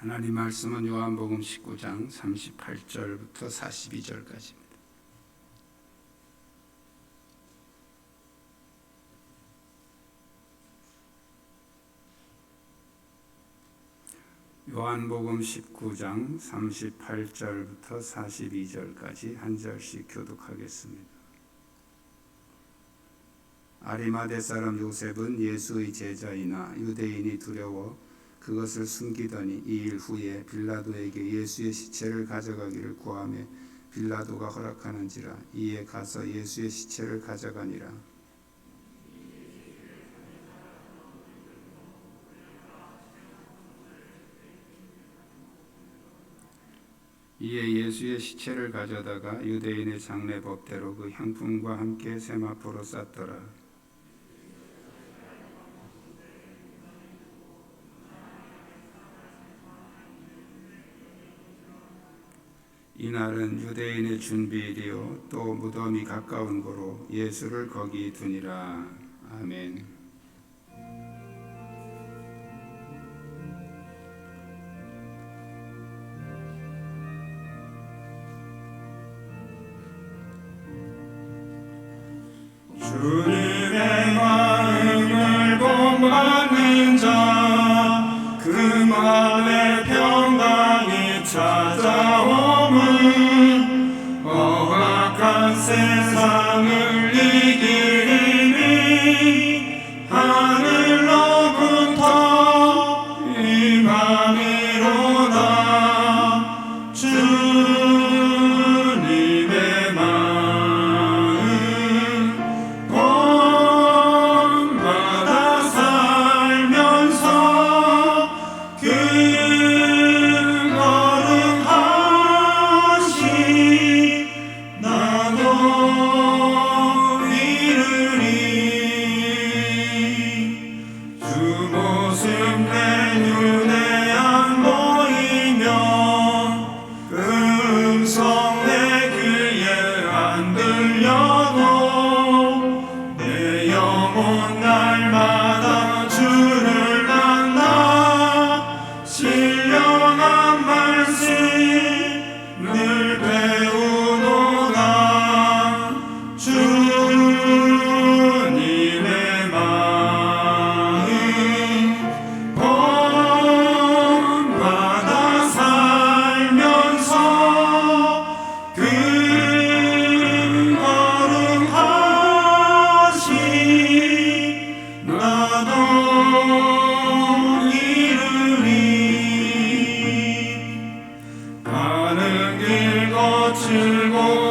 하나님 말씀은 요한복음 19장 38절부터 42절까지입니다. 요한복음 19장 38절부터 42절까지 한 절씩 교독하겠습니다. 아리마대 사람 요셉은 예수의 제자이나 유대인이 두려워 그것을 숨기더니 이 일 후에 빌라도에게 예수의 시체를 가져가기를 구하며 빌라도가 허락하는지라 이에 가서 예수의 시체를 가져가니라. 이에 예수의 시체를 가져다가 유대인의 장례 법대로 그 향품과 함께 세마포로 쌌더라 이날은 유대인의 준비일이요 또 무덤이 가까운 거로 예수를 거기 두니라 아멘. Voices 음 길 거칠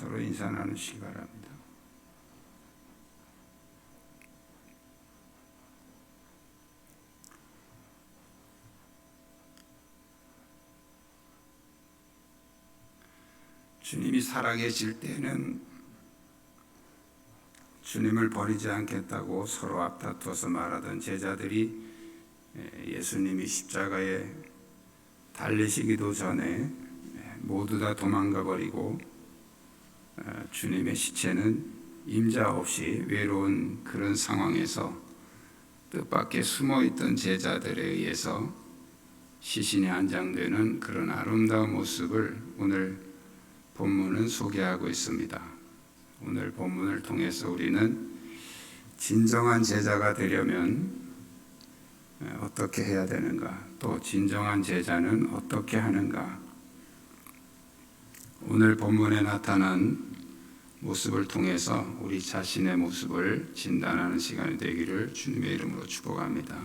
서로 인사 나누시기 바랍니다. 주님이 살아계실 때는 주님을 버리지 않겠다고 서로 앞다투어서 말하던 제자들이 예, 예수님이 십자가에 달리시기도 전에 예, 모두 다 도망가 버리고 주님의 시체는 임자 없이 외로운 그런 상황에서 뜻밖의 숨어 있던 제자들에 의해서 시신이 안장되는 그런 아름다운 모습을 오늘 본문은 소개하고 있습니다. 오늘 본문을 통해서 우리는 진정한 제자가 되려면 어떻게 해야 되는가, 또 진정한 제자는 어떻게 하는가, 오늘 본문에 나타난 모습을 통해서 우리 자신의 모습을 진단하는 시간이 되기를 주님의 이름으로 축복합니다.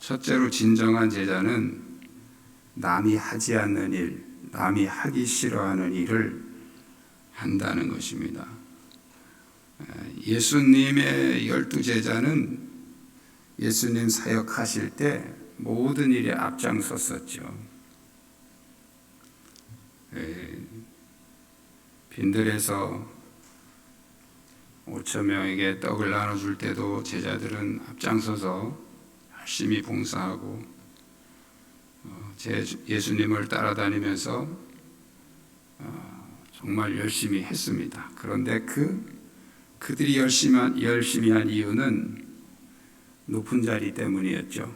첫째로 진정한 제자는 남이 하지 않는 일, 남이 하기 싫어하는 일을 한다는 것입니다. 예수님의 열두 제자는 예수님 사역하실 때 모든 일에 앞장섰었죠. 빈들에서 5천 명에게 떡을 나눠줄 때도 제자들은 앞장서서 열심히 봉사하고 어, 예수님을 따라다니면서 어, 정말 열심히 했습니다. 그런데 그 그들이 열심히 한, 열심히 한 이유는 높은 자리 때문이었죠.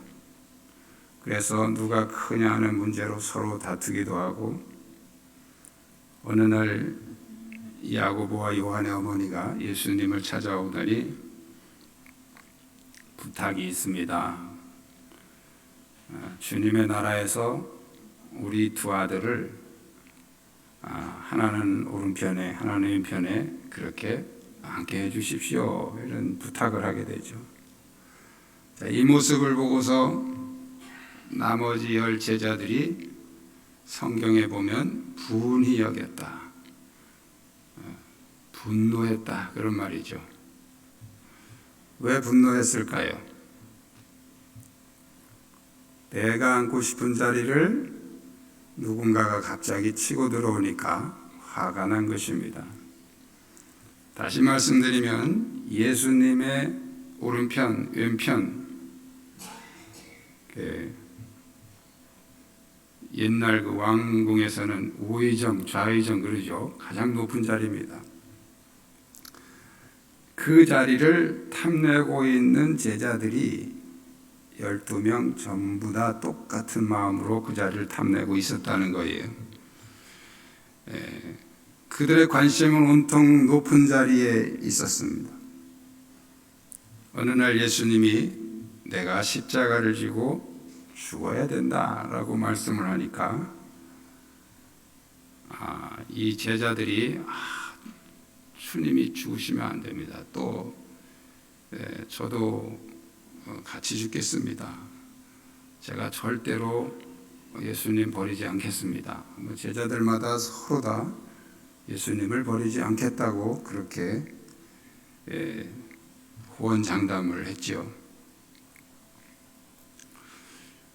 그래서 누가 크냐 하는 문제로 서로 다투기도 하고 어느 날 야고보와 요한의 어머니가 예수님을 찾아오더니 부탁이 있습니다. 아, 주님의 나라에서 우리 두 아들을 아, 하나는 오른편에 하나는 왼편에 그렇게 앉게 해주십시오 이런 부탁을 하게 되죠. 이 모습을 보고서 나머지 열 제자들이 성경에 보면 분히 여겼다. 분노했다. 그런 말이죠. 왜 분노했을까요? 내가 앉고 싶은 자리를 누군가가 갑자기 치고 들어오니까 화가 난 것입니다. 다시 말씀드리면 예수님의 오른편, 왼편, 그 옛날 그 왕궁에서는 우의정, 좌의정 그러죠. 가장 높은 자리입니다. 그 자리를 탐내고 있는 제자들이 12명 전부 다 똑같은 마음으로 그 자리를 탐내고 있었다는 거예요. 에, 그들의 관심은 온통 높은 자리에 있었습니다. 어느 날 예수님이 내가 십자가를 지고 죽어야 된다라고 말씀을 하니까 아, 이 제자들이 아, 주님이 죽으시면 안 됩니다. 또 네, 저도 어, 같이 죽겠습니다. 제가 절대로 예수님 버리지 않겠습니다. 뭐 제자들마다 서로 다 예수님을 버리지 않겠다고 그렇게 예, 호언장담을 했지요.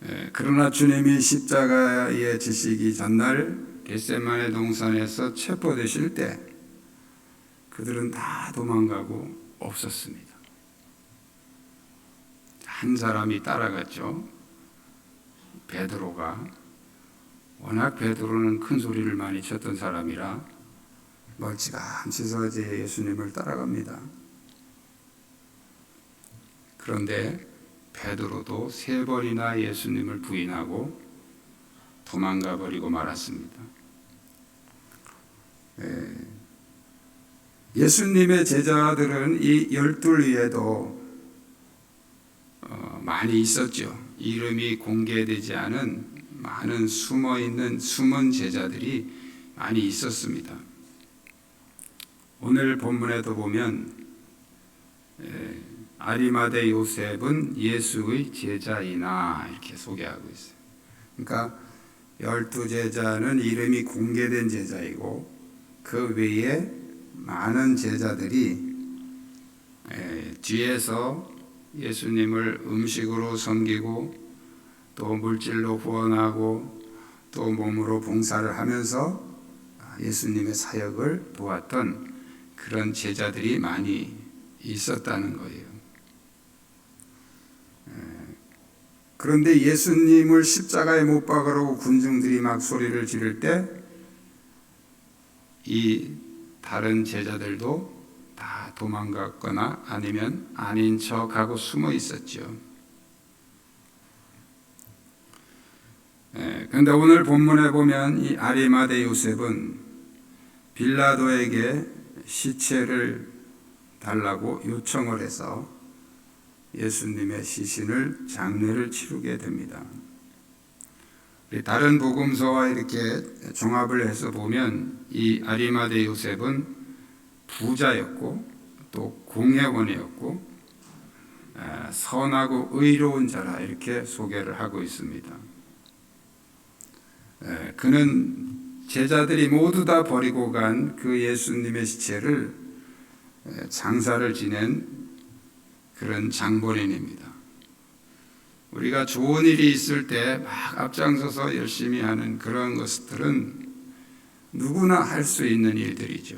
예, 그러나 주님이 십자가에 지시기 전날 겟세만의 동산에서 체포되실 때 그들은 다 도망가고 없었습니다. 한 사람이 따라갔죠. 베드로가 워낙 베드로는 큰 소리를 많이 쳤던 사람이라 멀찌감치서 이제 예수님을 따라갑니다. 그런데 베드로도 세 번이나 예수님을 부인하고 도망가 버리고 말았습니다. 네. 예수님의 제자들은 이 열둘 위에도 어, 많이 있었죠. 이름이 공개되지 않은 많은 숨어 있는 숨은 제자들이 많이 있었습니다. 오늘 본문에도 보면 아리마대 요셉은 예수의 제자이나 이렇게 소개하고 있어요. 그러니까 열두 제자는 이름이 공개된 제자이고 그 외에 많은 제자들이 뒤에서 예수님을 음식으로 섬기고 또 물질로 후원하고 또 몸으로 봉사를 하면서 예수님의 사역을 도왔던 그런 제자들이 많이 있었다는 거예요. 그런데 예수님을 십자가에 못 박으라고 군중들이 막 소리를 지를 때 이 다른 제자들도 다 도망갔거나 아니면 아닌 척하고 숨어 있었죠. 예, 그런데 오늘 본문에 보면 이 아리마대 요셉은 빌라도에게 시체를 달라고 요청을 해서 예수님의 시신을 장례를 치르게 됩니다. 우리 다른 복음서와 이렇게 종합을 해서 보면 이 아리마대 요셉은 부자였고 또 공회원이었고 아, 선하고 의로운 자라 이렇게 소개를 하고 있습니다. 에, 그는 제자들이 모두 다 버리고 간 그 예수님의 시체를 에, 장사를 지낸 그런 장본인입니다. 우리가 좋은 일이 있을 때 막 앞장서서 열심히 하는 그런 것들은 누구나 할 수 있는 일들이죠.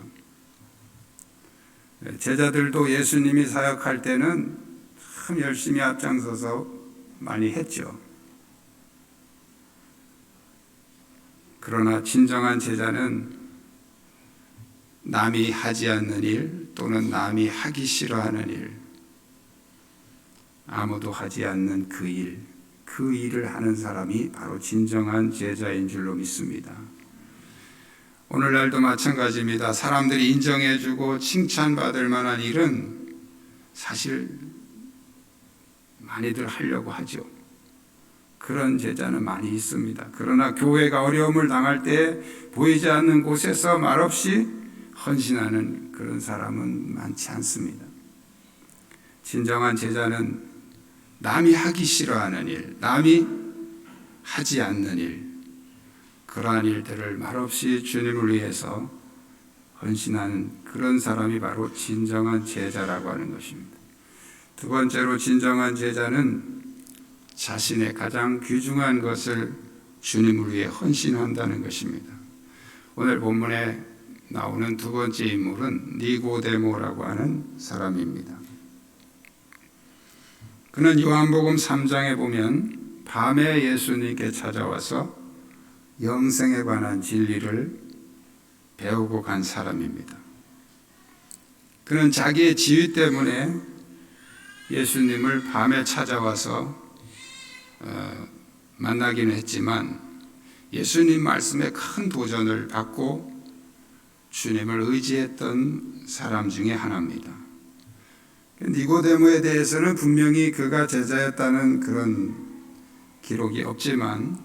제자들도 예수님이 사역할 때는 참 열심히 앞장서서 많이 했죠. 그러나 진정한 제자는 남이 하지 않는 일 또는 남이 하기 싫어하는 일, 아무도 하지 않는 그 일, 그 일을 하는 사람이 바로 진정한 제자인 줄로 믿습니다. 오늘날도 마찬가지입니다. 사람들이 인정해주고 칭찬받을 만한 일은 사실 많이들 하려고 하죠. 그런 제자는 많이 있습니다. 그러나 교회가 어려움을 당할 때 보이지 않는 곳에서 말없이 헌신하는 그런 사람은 많지 않습니다. 진정한 제자는 남이 하기 싫어하는 일, 남이 하지 않는 일, 그러한 일들을 말없이 주님을 위해서 헌신하는 그런 사람이 바로 진정한 제자라고 하는 것입니다. 두 번째로 진정한 제자는 자신의 가장 귀중한 것을 주님을 위해 헌신한다는 것입니다. 오늘 본문에 나오는 두 번째 인물은 니고데모라고 하는 사람입니다. 그는 요한복음 3장에 보면 밤에 예수님께 찾아와서 영생에 관한 진리를 배우고 간 사람입니다. 그는 자기의 지위 때문에 예수님을 밤에 찾아와서 어, 만나기는 했지만 예수님 말씀에 큰 도전을 받고 주님을 의지했던 사람 중에 하나입니다. 니고데모에 대해서는 분명히 그가 제자였다는 그런 기록이 없지만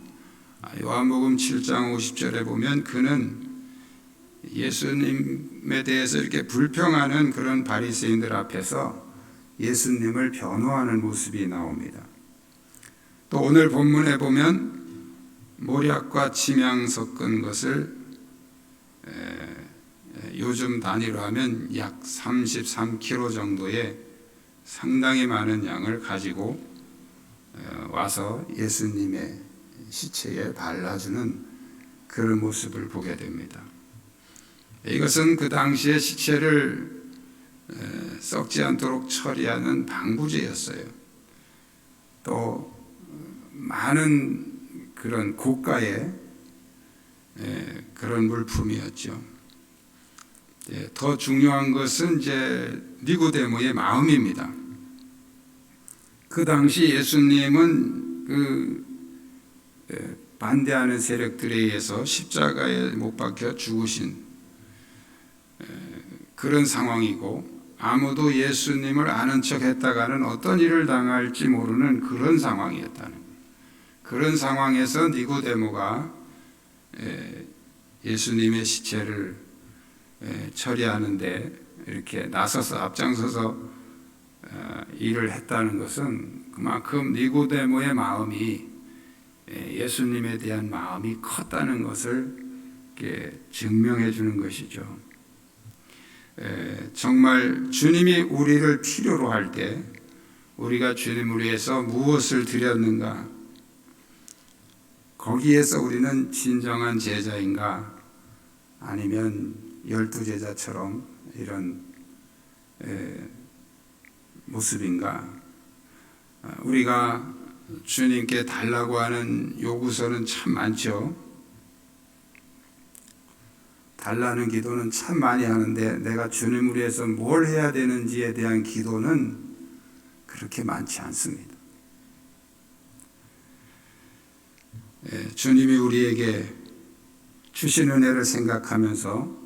요한복음 7장 50절에 보면 그는 예수님에 대해서 이렇게 불평하는 그런 바리새인들 앞에서 예수님을 변호하는 모습이 나옵니다. 또 오늘 본문에 보면 모략과 침향 섞은 것을 요즘 단위로 하면 약 33kg 정도의 상당히 많은 양을 가지고 와서 예수님의 시체에 발라주는 그런 모습을 보게 됩니다. 이것은 그 당시에 시체를 썩지 않도록 처리하는 방부제였어요. 또 많은 그런 고가의 그런 물품이었죠. 더 중요한 것은 이제 니고데모의 마음입니다. 그 당시 예수님은 그 반대하는 세력들에 의해서 십자가에 못 박혀 죽으신 그런 상황이고 아무도 예수님을 아는 척 했다가는 어떤 일을 당할지 모르는 그런 상황이었다는. 그런 상황에서 니고데모가 예수님의 시체를 처리하는데 이렇게 나서서 앞장서서 어, 일을 했다는 것은 그만큼 니고데모의 마음이 예수님에 대한 마음이 컸다는 것을 증명해 주는 것이죠. 정말 주님이 우리를 필요로 할 때 우리가 주님을 위해서 무엇을 드렸는가 거기에서 우리는 진정한 제자인가 아니면 열두 제자처럼 이런 에, 모습인가 아, 우리가 주님께 달라고 하는 요구서는 참 많죠. 달라는 기도는 참 많이 하는데 내가 주님을 위해서 뭘 해야 되는지에 대한 기도는 그렇게 많지 않습니다. 예, 주님이 우리에게 주신 은혜를 생각하면서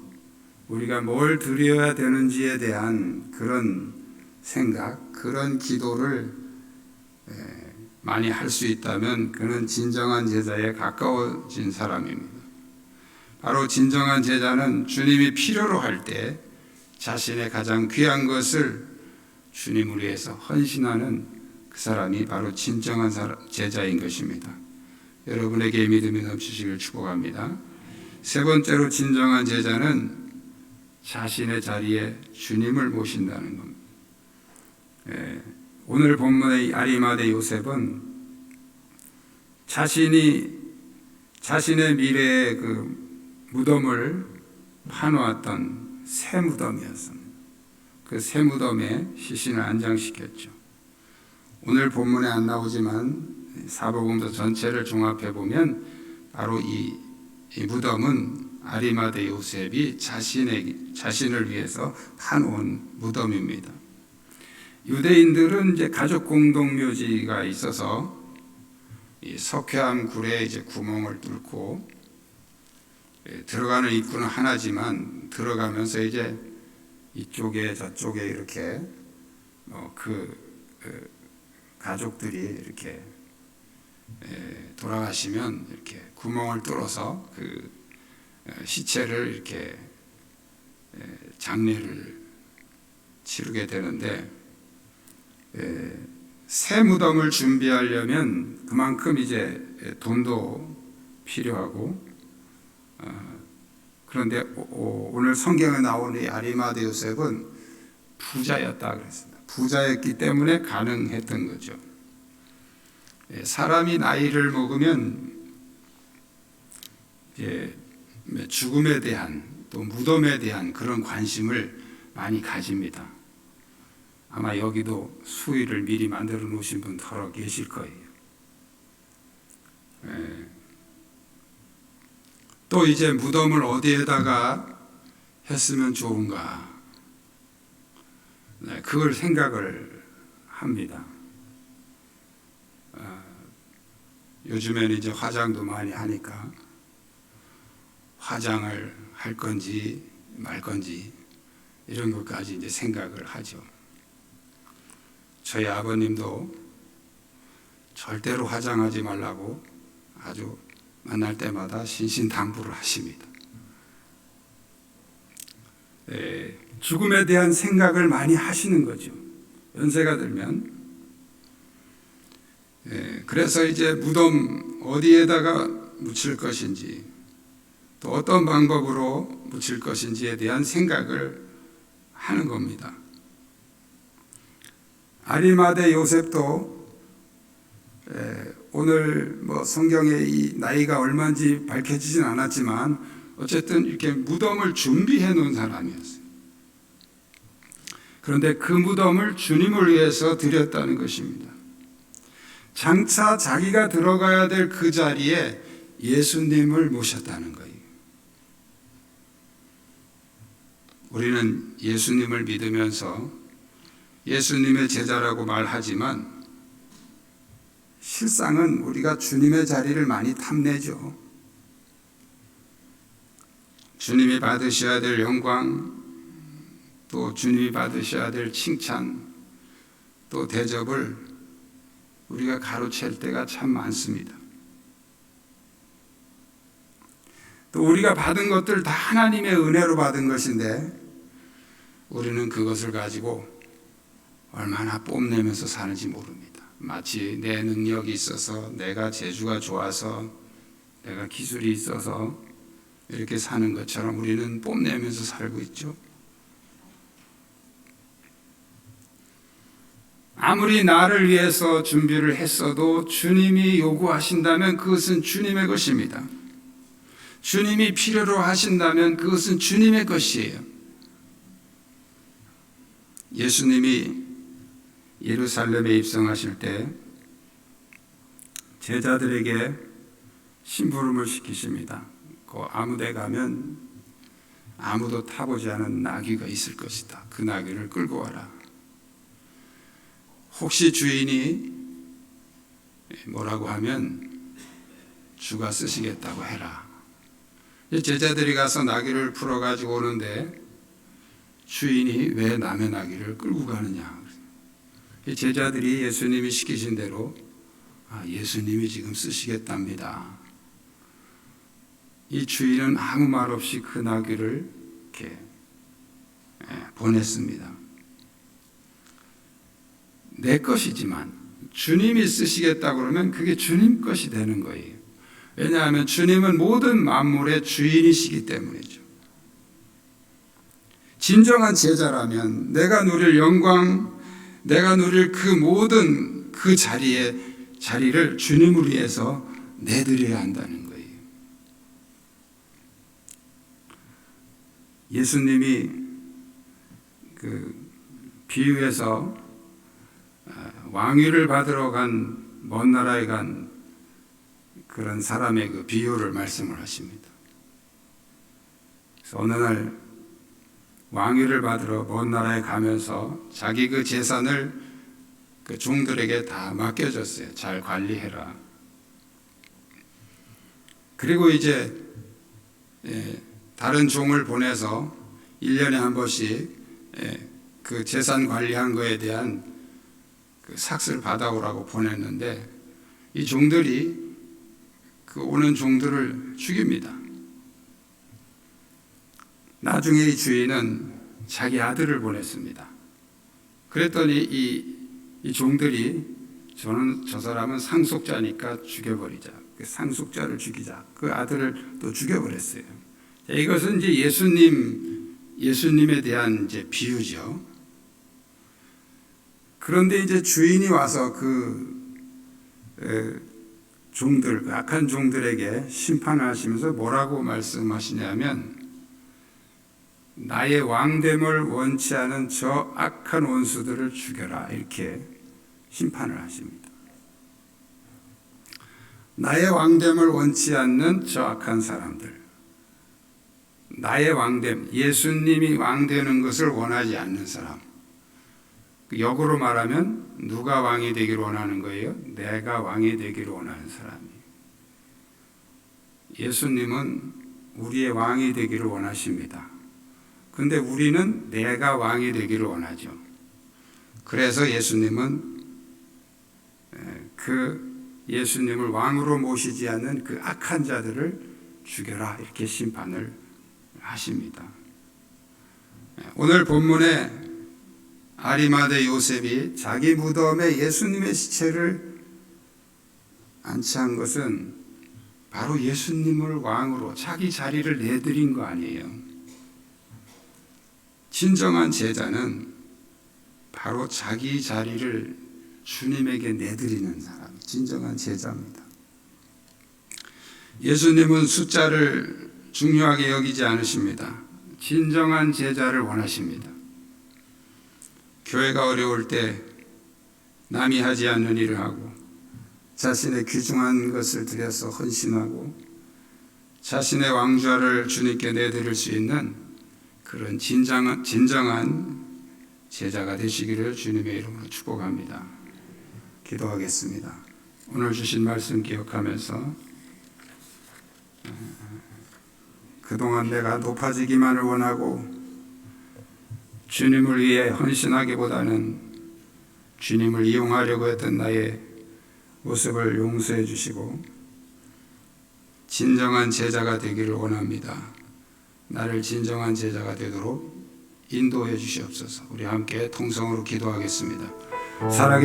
우리가 뭘 드려야 되는지에 대한 그런 생각, 그런 기도를 예, 많이 할 수 있다면 그는 진정한 제자에 가까워진 사람입니다. 바로 진정한 제자는 주님이 필요로 할 때 자신의 가장 귀한 것을 주님을 위해서 헌신하는 그 사람이 바로 진정한 제자인 것입니다. 여러분에게 믿음이 넘치시길 축복합니다. 세 번째로 진정한 제자는 자신의 자리에 주님을 모신다는 겁니다. 예, 오늘 본문의 아리마대 요셉은 자신이 자신의 미래의 그 무덤을 파놓았던 새 무덤이었습니다. 그 새 무덤에 시신을 안장시켰죠. 오늘 본문에 안 나오지만 사복음서 전체를 종합해 보면 바로 이, 이 무덤은 아리마대 요셉이 자신의 자신을 위해서 파놓은 무덤입니다. 유대인들은 이제 가족 공동 묘지가 있어서 이 석회암 굴에 이제 구멍을 뚫고 예, 들어가는 입구는 하나지만 들어가면서 이제 이쪽에 저쪽에 이렇게 뭐그 그 가족들이 이렇게 예, 돌아가시면 이렇게 구멍을 뚫어서 그 어, 시체를 이렇게 예, 장례를 치르게 되는데 예, 새 무덤을 준비하려면 그만큼 이제 돈도 필요하고 어, 그런데 오- 오늘 성경에 나오는 이 아리마대 요셉은 부자였다 그랬습니다. 부자였기 때문에 가능했던 거죠. 예, 사람이 나이를 먹으면 이제 죽음에 대한 또 무덤에 대한 그런 관심을 많이 가집니다. 아마 여기도 수의를 미리 만들어 놓으신 분 덜어 계실 거예요. 예. 또 이제 무덤을 어디에다가 했으면 좋은가? 네, 그걸 생각을 합니다. 아, 요즘에는 이제 화장도 많이 하니까 화장을 할 건지 말 건지 이런 것까지 이제 생각을 하죠. 저희 아버님도 절대로 화장하지 말라고 아주 만날 때마다 신신당부를 하십니다. 에, 죽음에 대한 생각을 많이 하시는 거죠. 연세가 들면. 에, 그래서 이제 무덤 어디에다가 묻힐 것인지 또 어떤 방법으로 묻힐 것인지에 대한 생각을 하는 겁니다. 아리마대 요셉도 에, 오늘 뭐 성경에 이 나이가 얼마인지 밝혀지진 않았지만 어쨌든 이렇게 무덤을 준비해 놓은 사람이었어요. 그런데 그 무덤을 주님을 위해서 드렸다는 것입니다. 장차 자기가 들어가야 될 그 자리에 예수님을 모셨다는 거예요. 우리는 예수님을 믿으면서 예수님의 제자라고 말하지만 실상은 우리가 주님의 자리를 많이 탐내죠. 주님이 받으셔야 될 영광, 또 주님이 받으셔야 될 칭찬, 또 대접을 우리가 가로챌 때가 참 많습니다. 또 우리가 받은 것들 다 하나님의 은혜로 받은 것인데 우리는 그것을 가지고 얼마나 뽐내면서 사는지 모릅니다. 마치 내 능력이 있어서 내가 재주가 좋아서 내가 기술이 있어서 이렇게 사는 것처럼 우리는 뽐내면서 살고 있죠. 아무리 나를 위해서 준비를 했어도 주님이 요구하신다면 그것은 주님의 것입니다. 주님이 필요로 하신다면 그것은 주님의 것이에요. 예수님이 예루살렘에 입성하실 때 제자들에게 심부름을 시키십니다. 그 아무데 가면 아무도 타보지 않은 나귀가 있을 것이다. 그 나귀를 끌고 와라. 혹시 주인이 뭐라고 하면 주가 쓰시겠다고 해라. 제자들이 가서 나귀를 풀어 가지고 오는데 주인이 왜 남의 나귀를 끌고 가느냐. 제자들이 예수님이 시키신 대로 아, 예수님이 지금 쓰시겠답니다. 이 주인은 아무 말 없이 그 나귀를 이렇게 예, 보냈습니다. 내 것이지만 주님이 쓰시겠다 그러면 그게 주님 것이 되는 거예요. 왜냐하면 주님은 모든 만물의 주인이시기 때문이죠. 진정한 제자라면 내가 누릴 영광, 내가 누릴 그 모든 그 자리에 자리를 주님을 위해서 내드려야 한다는 거예요. 예수님이 그 비유에서 아, 왕위를 받으러 간 먼 나라에 간 그런 사람의 그 비유를 말씀을 하십니다. 그래서 어느 날 왕위를 받으러 먼 나라에 가면서 자기 그 재산을 그 종들에게 다 맡겨줬어요. 잘 관리해라. 그리고 이제 예, 다른 종을 보내서 1년에 한 번씩 예, 그 재산 관리한 거에 대한 그 삭스를 받아오라고 보냈는데 이 종들이 그 오는 종들을 죽입니다. 나중에 이 주인은 자기 아들을 보냈습니다. 그랬더니 이, 이 종들이 저는 저 사람은 상속자니까 죽여버리자. 그 상속자를 죽이자. 그 아들을 또 죽여버렸어요. 자, 이것은 이제 예수님 예수님에 대한 이제 비유죠. 그런데 이제 주인이 와서 그 에, 종들, 그 악한 종들에게 심판을 하시면서 뭐라고 말씀하시냐면 나의 왕됨을 원치 않은 저 악한 원수들을 죽여라 이렇게 심판을 하십니다. 나의 왕됨을 원치 않는 저 악한 사람들, 나의 왕됨, 예수님이 왕되는 것을 원하지 않는 사람. 그 역으로 말하면 누가 왕이 되기를 원하는 거예요? 내가 왕이 되기를 원하는 사람이. 예수님은 우리의 왕이 되기를 원하십니다. 근데 우리는 내가 왕이 되기를 원하죠. 그래서 예수님은 그 예수님을 왕으로 모시지 않는 그 악한 자들을 죽여라 이렇게 심판을 하십니다. 오늘 본문에 아리마대 요셉이 자기 무덤에 예수님의 시체를 안치한 것은 바로 예수님을 왕으로 자기 자리를 내드린 거 아니에요. 진정한 제자는 바로 자기 자리를 주님에게 내드리는 사람, 진정한 제자입니다. 예수님은 숫자를 중요하게 여기지 않으십니다. 진정한 제자를 원하십니다. 교회가 어려울 때 남이 하지 않는 일을 하고 자신의 귀중한 것을 들여서 헌신하고 자신의 왕좌를 주님께 내드릴 수 있는 그런 진정한, 진정한 제자가 되시기를 주님의 이름으로 축복합니다. 기도하겠습니다. 오늘 주신 말씀 기억하면서 그동안 내가 높아지기만을 원하고 주님을 위해 헌신하기보다는 주님을 이용하려고 했던 나의 모습을 용서해 주시고 진정한 제자가 되기를 원합니다. 나를 진정한 제자가 되도록 인도해 주시옵소서. 우리 함께 통성으로 기도하겠습니다. 살아계